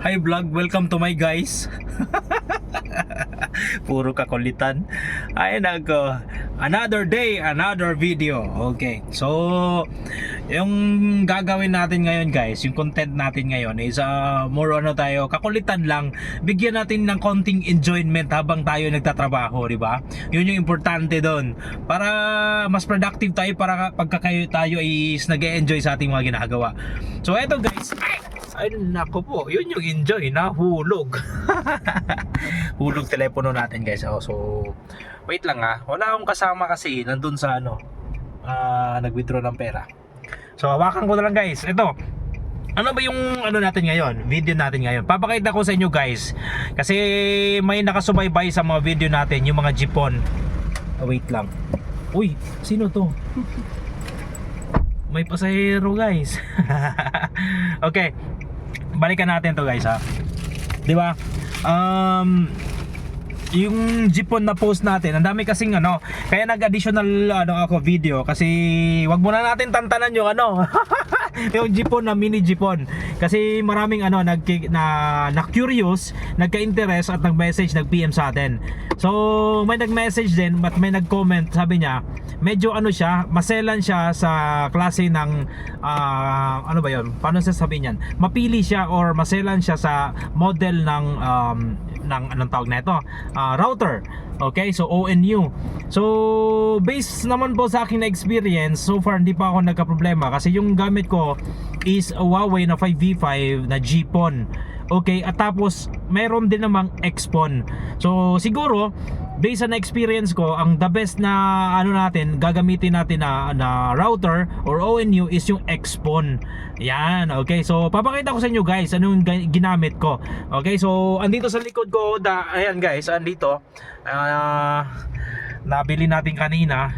Hi vlog, welcome to my guys. Puro kakulitan. Ay nako. Another day, another video. Okay. So, yung gagawin natin ngayon guys, yung content natin ngayon is uh, more ano tayo, kakulitan lang. Bigyan natin ng konting enjoyment habang tayo nagtatrabaho, di ba? Yun yung importante doon. Para mas productive tayo para pagka kayo tayo is nag-enjoy sa ating mga ginagawa. So, eto guys. Ay, nako po. Yun yung enjoy. Nahulog. Hulog telepono natin guys. Oh, so, wait lang ha. Wala akong kasama kasi nandun sa ano. ah, nag-withdraw ng pera. So, hawakan ko na lang guys. Ito. Ano ba yung ano natin ngayon? Video natin ngayon. Papakita ko sa inyo guys. Kasi may nakasubaybay sa mga video natin. Yung mga jipon. Ah, wait lang. Uy, sino to? May pasahero guys. okay. Balikan natin to guys ha. 'Di ba? Um yung Jeepon na post natin, ang dami kasing ano, kaya nag-additional ano ako video kasi wag muna natin tantanan yung ano. yung Jeepon na mini Jeepon. Kasi maraming ano nag na, na curious, nagka-interest at nag-message, nag-PM sa atin. So, may nag-message din at may nag-comment, sabi niya, medyo ano siya, maselan siya sa klase ng ah, ano ba 'yon? Paano sasabihin niyan? Mapili siya or maselan siya sa model ng um, ng anong tawag na ito? Ah, router. Okay, so ONU. So, based naman po sa akin na experience, so far hindi pa ako nagka-problema kasi yung gamit ko is a Huawei na 5V5 na GPON. Okay, at tapos meron din namang Xpon. So, siguro based on experience ko, ang the best na ano natin, gagamitin natin na, na router or ONU is yung Xpon. Yan, okay. So, papakita ko sa inyo guys, anong ga- ginamit ko. Okay, so, andito sa likod ko, da, ayan guys, andito. Ah, nabili natin kanina.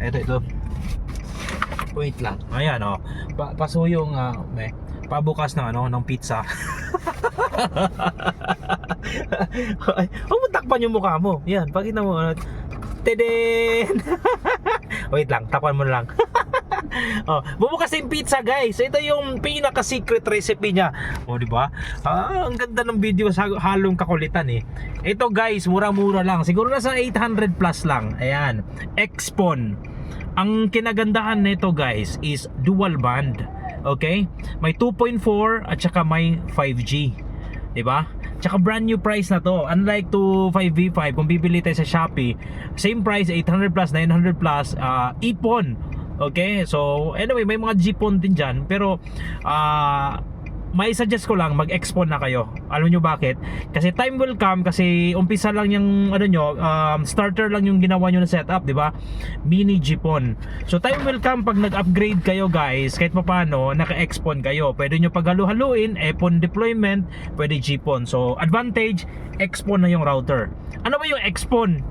Ito, ito. Wait lang. Ayan, oh. Pa pasuyong, ah, may, pabukas ng ano, ng pizza. Huwag mo takpan yung mukha mo. Yan, pakita mo. Teden! Wait lang, takpan mo lang. oh, bubukas yung pizza guys. Ito yung pinaka secret recipe niya. O di ba? Ah, ang ganda ng video sa halong kakulitan eh. Ito guys, mura-mura lang. Siguro nasa 800 plus lang. Ayan. Xpon. Ang kinagandahan nito guys is dual band. Okay? May 2.4 at saka may 5G. 'Di ba? Tsaka brand new price na to. Unlike to 5V5 kung bibili tayo sa Shopee, same price 800 plus, 900 plus, uh, ipon. Okay? So, anyway, may mga Jeepon din diyan, pero ah may suggest ko lang mag-expon na kayo. Alam nyo bakit? Kasi time will come kasi umpisa lang yung ano nyo, um, starter lang yung ginawa nyo na setup, di ba? Mini Jeepon. So time will come pag nag-upgrade kayo guys, kahit pa paano, naka-expon kayo. Pwede nyo paghalu-haluin, epon deployment, pwede Jeepon. So advantage, expon na yung router. Ano ba yung expon?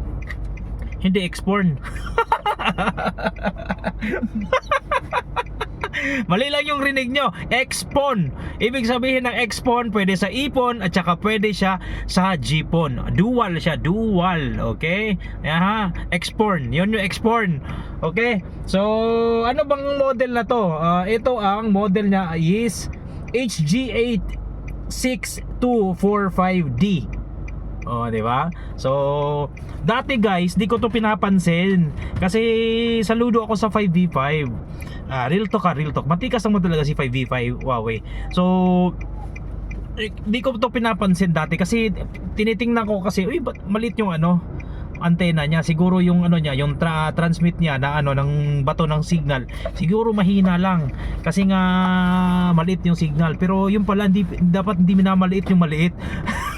Hindi expon. Mali lang yung rinig nyo. Expon. Ibig sabihin ng expon, pwede sa ipon at saka pwede siya sa jipon. Dual siya, dual. Okay? Aha, expon. Yun yung expon. Okay? So, ano bang model na to? Ah, ito ang model niya is HG86245D. Oh, di ba? So, dati guys, di ko to pinapansin kasi saludo ako sa 5v5. Ah, real talk ah, real talk. Matikas naman talaga si 5v5 Huawei. So, eh, di ko to pinapansin dati kasi tinitingnan ko kasi, uy, ba't malit yung ano, antena niya siguro yung ano niya yung tra- transmit niya na ano ng bato ng signal siguro mahina lang kasi nga maliit yung signal pero yung pala hindi dapat hindi minamaliit yung maliit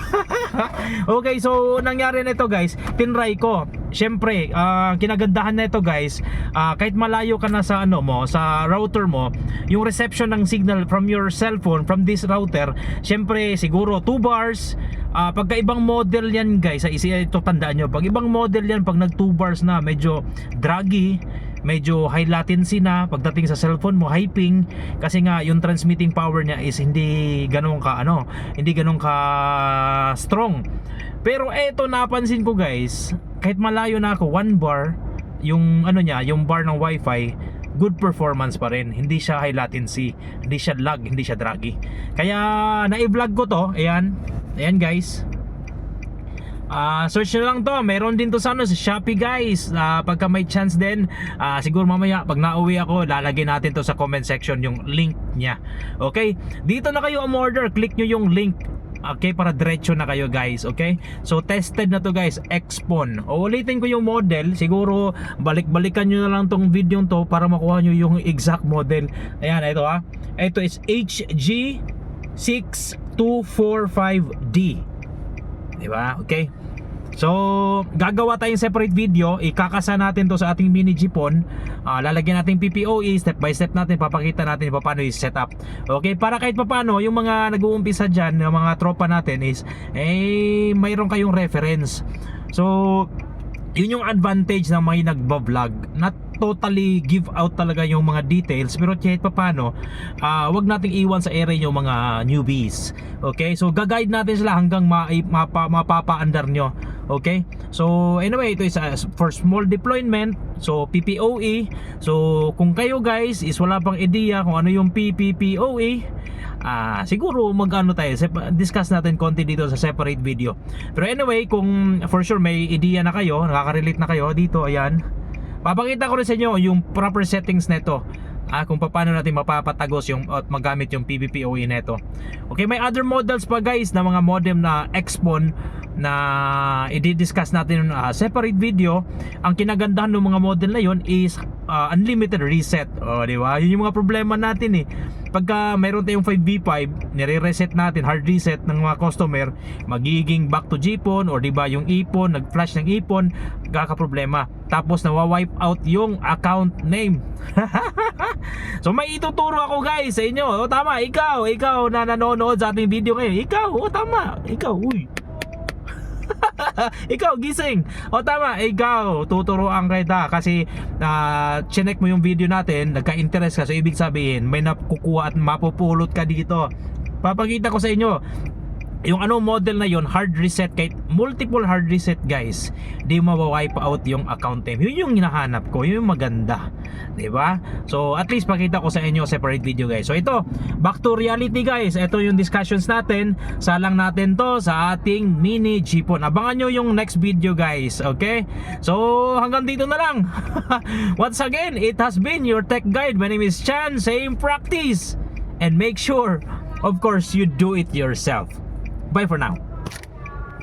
okay, so nangyari na ito guys, tinry ko. Syempre, ah, kinagandahan na ito guys, ah, kahit malayo ka na sa ano mo, sa router mo, yung reception ng signal from your cellphone from this router, syempre siguro 2 bars. Ah, pagka ibang model yan guys, isi ito tandaan nyo, pag ibang model yan, pag nag 2 bars na, medyo draggy, medyo high latency na pagdating sa cellphone mo high ping kasi nga yung transmitting power niya is hindi ganun ka ano hindi ganun ka strong pero eto napansin ko guys kahit malayo na ako one bar yung ano niya yung bar ng wifi good performance pa rin. Hindi siya high latency, hindi siya lag, hindi siya draggy. Kaya na-vlog ko to, ayan. Ayan guys. Ah, search nyo lang to. Meron din to sa ano sa Shopee guys. Ah, pagka may chance din, ah, siguro mamaya pag nauwi ako, lalagay natin to sa comment section yung link niya. Okay? Dito na kayo umorder, click nyo yung link. Okay, para diretso na kayo guys, okay? So tested na to guys, Xpon. O ulitin ko yung model, siguro balik-balikan nyo na lang tong video to para makuha nyo yung exact model. Ayan, ito ha. Ito is HG6245D. Diba? Okay. So, gagawa tayong separate video, ikakasa natin to sa ating mini jeepon. Ah, lalagyan natin PPOE, step by step natin, papakita natin paano i-set up. Okay, para kahit paano, yung mga nag-uumpisa dyan, yung mga tropa natin is, eh, mayroon kayong reference. So, yun yung advantage ng mga nagba-vlog. Not totally give out talaga yung mga details. Pero kahit paano ah wag nating iwan sa area yung mga newbies. Okay? So gaguide natin sila hanggang ma mapa, mapapaandar nyo. Okay? So anyway ito is ah, for small deployment. So PPOE so kung kayo guys is wala pang idea kung ano yung PPPOE ah siguro mag-ano tayo discuss natin konti dito sa separate video. Pero anyway kung for sure may idea na kayo nakaka-relate na kayo dito ayan Papakita ko rin sa inyo yung proper settings nito. Ah, kung paano natin mapapatagos yung at magamit yung PVPoE nito. Okay, may other models pa guys na mga modem na Xpon na i-discuss natin uh, separate video. Ang kinagandahan ng mga model na yon is ah, unlimited reset. O, di ba? Yun yung mga problema natin eh. Pagka mayroon tayong 5v5, nire-reset natin, hard reset ng mga customer, magiging back to GPON or di ba yung ipon, nag-flash ng ipon, kaka-problema. Tapos nawa-wipe out yung account name. so may ituturo ako guys sa inyo. O tama, ikaw, ikaw na nanonood sa ating video ngayon. Ikaw, o tama, ikaw, uy. ikaw gising. O tama ikaw tuturuan kita kasi uh, chinek mo yung video natin nagka-interest ka so ibig sabihin may nakukuha at mapupulot ka dito. Papakita ko sa inyo yung ano model na yon hard reset kahit multiple hard reset guys. Di mawa-wipe out yung account name yun yung hinahanap ko yun yung maganda. Ba? So at least pakita ko sa inyo separate video guys. So ito back to reality guys. Ito yung discussions natin. Salang natin to sa ating mini jeepon. Abangan nyo yung next video guys. Okay? So hanggang dito na lang. Once again it has been your tech guide. My name is Chan. Same practice. And make sure of course you do it yourself Bye for now.